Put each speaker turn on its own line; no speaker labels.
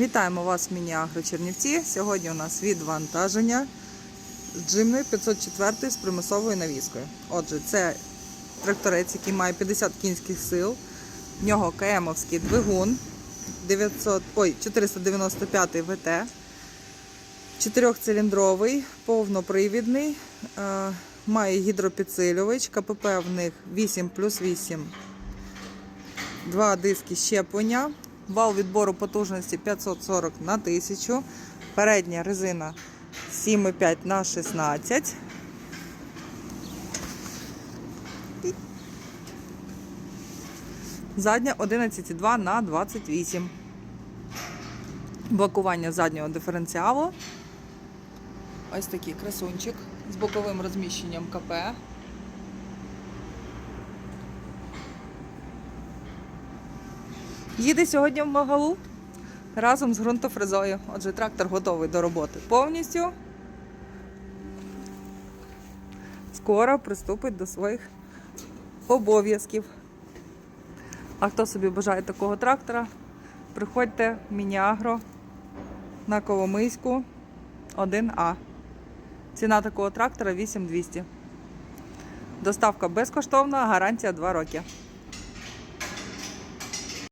Вітаємо вас в Міні-Агро. Сьогодні у нас відвантаження з джимною 504 з примусовою навіскою. Отже, це тракторець, який має 50 кінських сил. В нього КМовський двигун 900, ой, 495 ВТ, чотирьохциліндровий, повнопривідний, е, має гідропідсилювач, КПП в них 8 плюс 8 два диски щеплення, вал відбору потужності 540 на 1000, передня резина 7,5 на 16. Задня 11,2 на 28. Блокування заднього диференціалу. Ось такий красунчик з боковим розміщенням КП. Їде сьогодні в Магалу разом з ґрунтофрезою. Отже, трактор готовий до роботи повністю. Скоро приступить до своїх обов'язків. А хто собі бажає такого трактора, приходьте в Мініагро на Коломийську 1А. Ціна такого трактора 8200. Доставка безкоштовна, гарантія 2 роки.